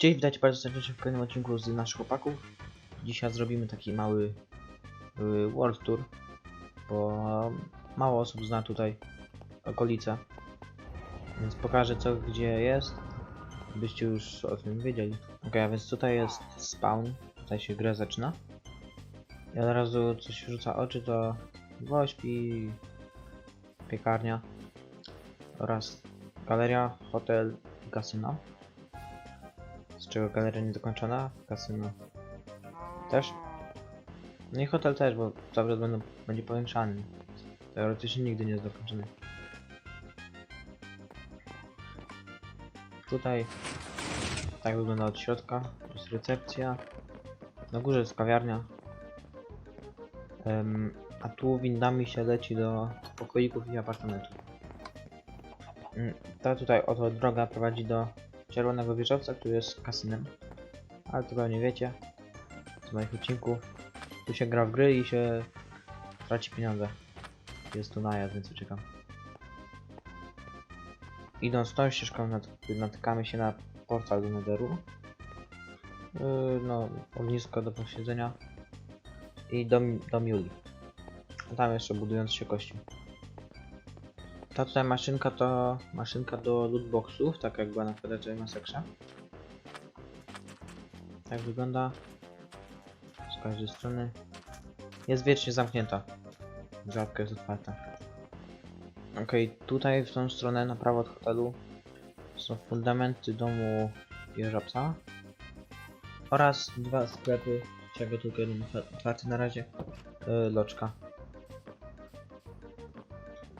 Cześć, witajcie bardzo serdecznie w kolejnym odcinku z naszych chłopaków. Dzisiaj zrobimy taki mały y, world tour, bo mało osób zna tutaj okolice. Więc pokażę co gdzie jest, byście już o tym wiedzieli. Ok, a więc tutaj jest spawn, tutaj się gra zaczyna. I od razu co się rzuca oczy to woźb i piekarnia oraz galeria, hotel i kasyno. Czego galeria niedokończona, kasyno też. No i hotel też, bo cały będą, będzie powiększany. Teoretycznie nigdy nie jest dokończony. Tutaj tak wygląda od środka. Jest recepcja. Na górze jest kawiarnia. Em, a tu windami się leci do pokoików i apartamentów. Mm, Ta tutaj oto droga prowadzi do czerwonego wieżowca, który jest kasynem. Ale tego nie wiecie z moich odcinków. Tu się gra w gry i się traci pieniądze. Jest tu najazd, więc uciekam. Idąc tą ścieżką nat natykamy się na portal do Netheru. Yy, no, ognisko do posiedzenia. I dom, dom Julii. A Tam jeszcze budując się kościół. Ta tutaj maszynka to maszynka do lootboxów, tak jak była na Predator Massacre. Tak wygląda. Z każdej strony. Jest wiecznie zamknięta. Rzadko jest otwarta. Okej, tutaj w tą stronę na prawo od hotelu są fundamenty domu jeżabca oraz dwa sklepy, czego tylko jeden otwarty na razie. Yy, loczka.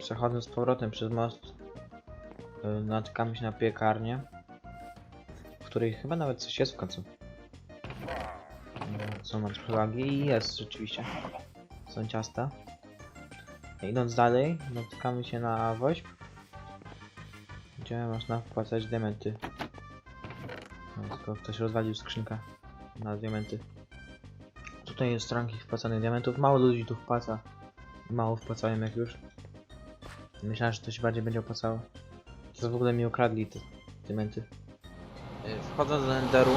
Przechodząc z powrotem przez most, yy, natykamy się na piekarnię, w której chyba nawet coś jest w końcu. Są na trochę i jest rzeczywiście. Są ciasta. Idąc dalej, natykamy się na woźb, gdzie można wpłacać diamenty. No, Tylko ktoś rozwalił skrzynkę na diamenty. Tutaj jest ranking wpłacanych diamentów. Mało ludzi tu wpłaca. Mało wpłacają jak już. Myślałem, że to się bardziej będzie opłacało. To w ogóle mi ukradli te diamenty. Yy, Wchodząc do Enderu,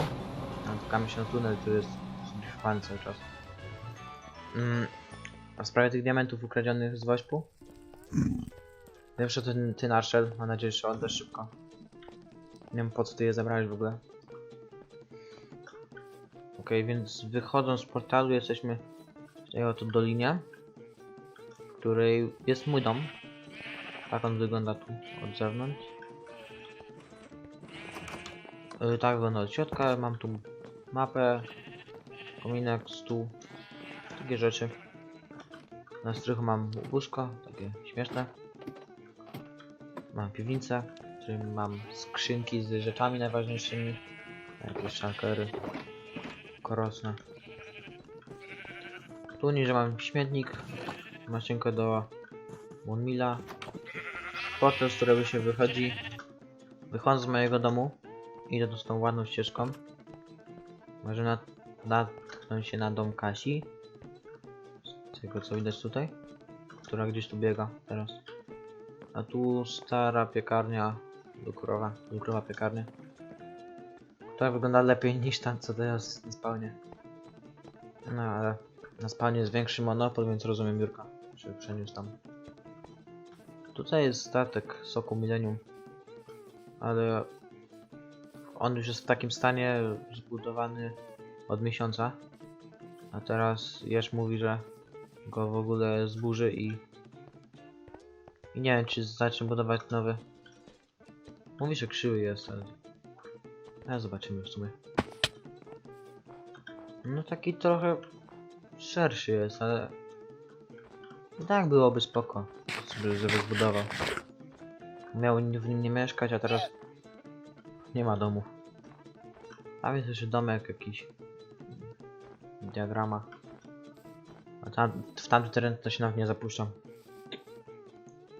natykamy się na tunel, który jest zbliżowany cały czas. Mm, a w sprawie tych diamentów ukradzionych z Wośpu? To ten, ty. Mam nadzieję, że oddasz szybko. Nie wiem po co ty je zabrałeś w ogóle. Okej, więc wychodząc z portalu jesteśmy w tej oto dolinie, w której jest mój dom. Tak on wygląda tu od zewnątrz. Yy, tak wygląda od środka. Mam tu mapę, kominek, stół, takie rzeczy. Na strychu mam łóżko, takie śmieszne. Mam piwnicę, w której mam skrzynki z rzeczami najważniejszymi. Jakieś szalkery korosne. Tu niżej mam śmietnik, maszynkę do Monmila. Portal, z którego się wychodzi. Wychodząc z mojego domu, idę tą ładną ścieżką. Może nat natknąć się na dom Kasi. Z tego co widać tutaj. Która gdzieś tu biega teraz. A tu stara piekarnia lukrowa, lukrowa piekarnia. Która wygląda lepiej niż tam co teraz na spawnie. No ale na spawnie jest większy monopol, więc rozumiem Jurka, że przeniósł tam. Tutaj jest statek Soku Millennium. Ale on już jest w takim stanie zbudowany od miesiąca. A teraz Jesz mówi, że go w ogóle zburzy i... I nie wiem, czy zacznie budować nowy. Mówi, że krzywy jest, ale... Ale zobaczymy w sumie. No taki trochę szerszy jest, ale... I tak byłoby spoko, żeby, żeby zbudował. Miał w nim nie mieszkać, a teraz nie ma domów. A więc jeszcze domek jakiś. Diagrama. A tam, w tamty teren to się nawet nie zapuszczam.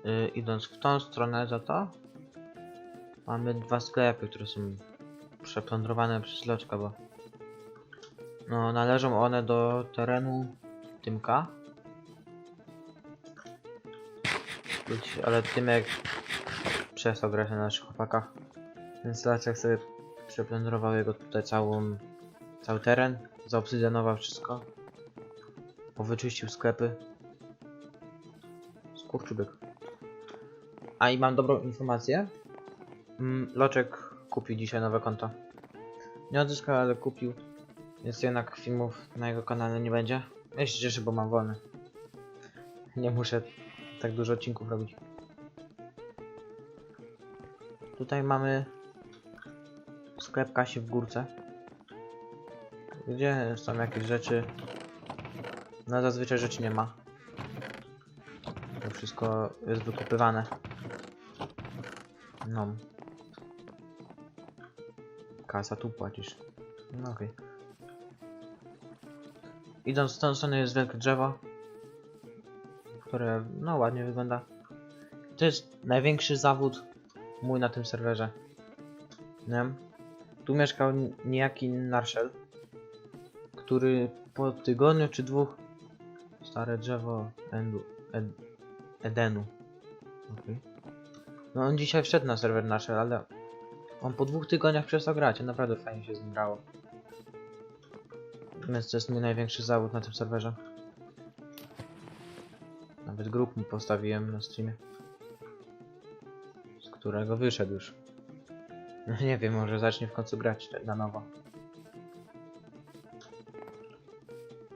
Yy, idąc w tą stronę za to, mamy dwa sklepy, które są przeplądrowane przez loczka, bo no, należą one do terenu Tymka. Być- Ale Tymek przestał grać na naszych chłopakach, więc Laczek sobie Przeplądrował jego tutaj całą, cały teren, zaobsydianował wszystko. Powyczyścił sklepy. Skurczybyk. A i mam dobrą informację. Mm, Loczek kupił dzisiaj nowe konto. Nie odzyskał, ale kupił. Więc jednak filmów na jego kanale nie będzie. Ja się cieszę, bo mam wolny. Nie muszę tak dużo odcinków robić. Tutaj mamy sklep Kasi w górce. Gdzie są jakieś rzeczy. No zazwyczaj rzeczy nie ma. To wszystko jest wykupywane. No. Kasa tu płacisz. No okej. Idąc w tą stronę jest wielkie drzewo. Które no ładnie wygląda. To jest największy zawód mój na tym serwerze. Nie? Tu mieszkał niejaki Narszel, który po tygodniu czy dwóch stare drzewo Endu, Ed, Edenu. Okej. No on dzisiaj wszedł na serwer Narszel, ale on po dwóch tygodniach przestał grać, a naprawdę fajnie się z nim grało. Więc to jest mój największy zawód na tym serwerze. Nawet grup mu postawiłem na streamie. Z którego wyszedł już. No nie wiem, może zacznie w końcu grać na nowo.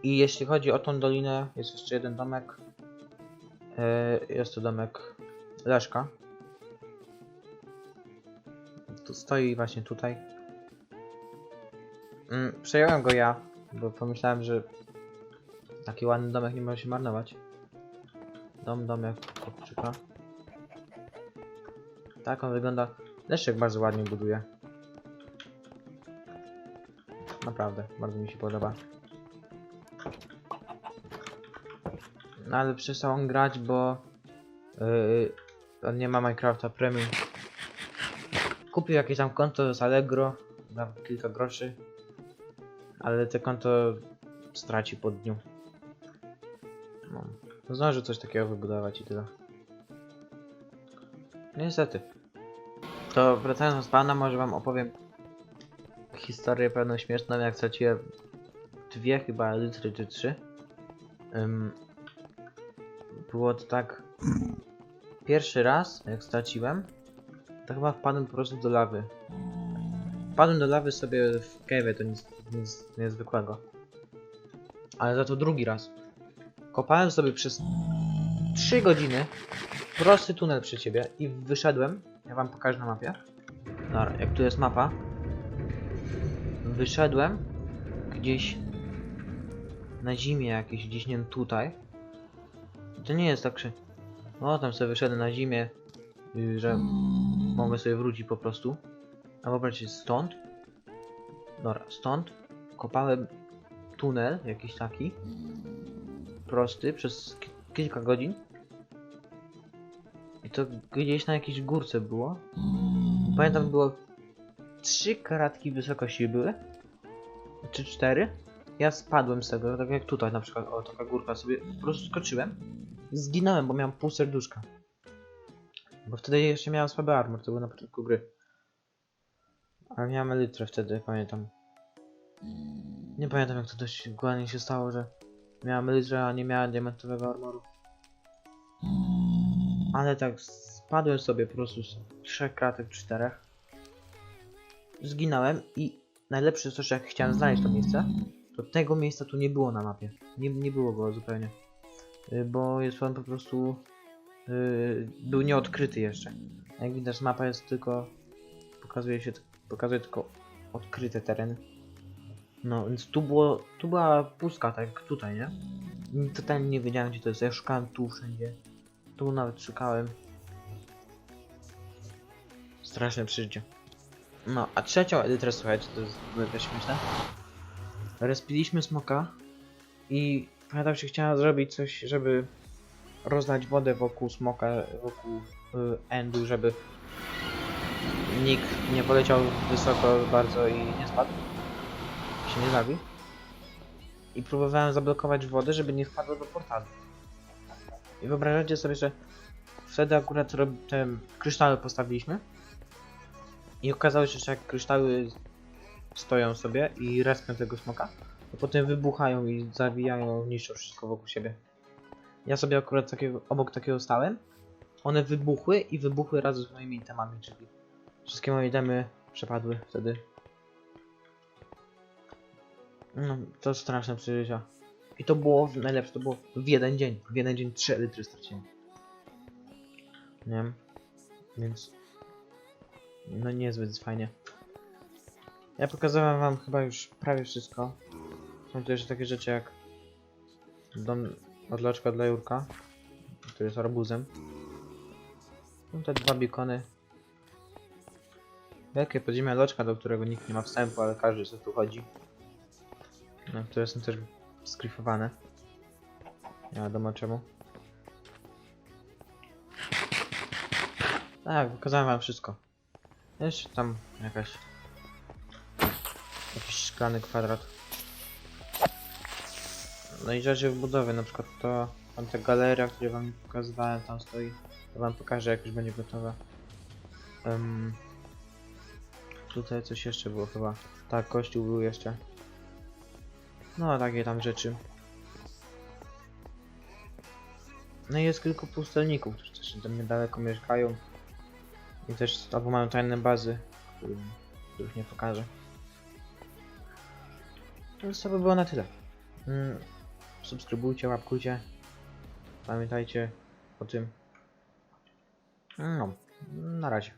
I jeśli chodzi o tą dolinę, jest jeszcze jeden domek. E, Jest to domek Leszka. Tu stoi właśnie tutaj. Mm, Przejąłem go ja, bo pomyślałem, że taki ładny domek nie może się marnować. Dom, domek, chłopczyka. Tak on wygląda. Leszek bardzo ładnie buduje. Naprawdę, bardzo mi się podoba. No ale przestał on grać, bo yy, on nie ma Minecrafta Premium. Kupił jakieś tam konto z Allegro za kilka groszy, ale te konto straci po dniu. No, zdąży coś takiego wybudować i tyle. Niestety. To wracając z pana, może wam opowiem historię pewną śmieszną, jak straciłem dwie chyba litry czy trzy. Ym, było to tak. Pierwszy raz, jak straciłem, to chyba wpadłem po prostu do lawy. Wpadłem do lawy sobie w cave'ie, to nic, nic niezwykłego. Ale za to drugi raz. Kopałem sobie przez 3 godziny prosty tunel przy ciebie i wyszedłem. Ja wam pokażę na mapie. Dobra, jak tu jest mapa. Wyszedłem gdzieś na zimie jakieś, gdzieś nie wiem, tutaj. To nie jest tak, że no tam sobie wyszedłem na zimie, że mogę sobie wrócić po prostu. A wyobraźcie stąd. Dobra, stąd kopałem tunel jakiś taki prosty przez ki- kilka godzin. I to gdzieś na jakiejś górce było. Pamiętam było trzy kratki wysokości były. Czy cztery. Ja spadłem z tego, tak jak tutaj na przykład, o taka górka sobie, po prostu skoczyłem. Zginąłem, bo miałem pół serduszka. Bo wtedy jeszcze miałem słaby armor, to było na początku gry. Ale miałem elytrę wtedy, pamiętam. Nie pamiętam jak to dość dokładnie się stało, że miałem elytrę, a nie miałem diamentowego armoru. Ale tak spadłem sobie po prostu z trzech kratek, czterech. Zginąłem i najlepsze jest to, że jak chciałem znaleźć to miejsce, to tego miejsca tu nie było na mapie. Nie, nie było go zupełnie. Y, Bo jest on po prostu... y, był nieodkryty jeszcze. Jak widać mapa jest tylko... Pokazuje się, pokazuje tylko odkryte tereny. No, więc tu było, tu była pustka, tak jak tutaj, nie? Totalnie nie wiedziałem gdzie to jest, ja szukałem tu wszędzie. Tu nawet szukałem. Straszne przeżycie. No, a trzecią edytrę, słuchajcie, to jest też śmieszne. Rozpiliśmy smoka i pamiętam, że chciałem zrobić coś, żeby rozlać wodę wokół smoka, wokół y, endu, żeby nikt nie poleciał wysoko bardzo i nie spadł. Się nie zabił. I próbowałem zablokować wodę, żeby nie wpadło do portalu. I wyobrażacie sobie, że wtedy akurat te kryształy postawiliśmy. I okazało się, że jak kryształy stoją sobie i respią tego smoka, to potem wybuchają i zabijają, niszczą wszystko wokół siebie. Ja sobie akurat takiego, obok takiego stałem. One wybuchły i wybuchły razem z moimi itemami, czyli wszystkie moje itemy przepadły wtedy. No, to straszne przeżycia. I to było najlepsze, to było w jeden dzień. W jeden dzień 3 litry straciłem. Nie wiem. Więc. No niezbyt fajnie. Ja pokazałem wam chyba już prawie wszystko. Są tu jeszcze takie rzeczy jak dom odloczka dla Jurka, który jest arbuzem. Są te dwa bikony. Wielkie podziemia loczka, do którego nikt nie ma wstępu, ale każdy co tu chodzi. No, które są też skryfowane. Nie wiadomo czemu. Tak, pokazałem wam wszystko. Jeszcze tam jakaś... Jakiś szklany kwadrat. No i rzeczy w budowie, na przykład to... Tam ta galeria, którą wam pokazywałem, tam stoi. To wam pokażę jak już będzie gotowa. Em, tutaj coś jeszcze było chyba. Tak, kościół był jeszcze. No, takie tam rzeczy. No i jest kilku pustelników, którzy też tam niedaleko mieszkają. I też albo mają tajne bazy, których nie pokażę. To by było na tyle. Mm, subskrybujcie, łapkujcie. Pamiętajcie o tym. No, na razie.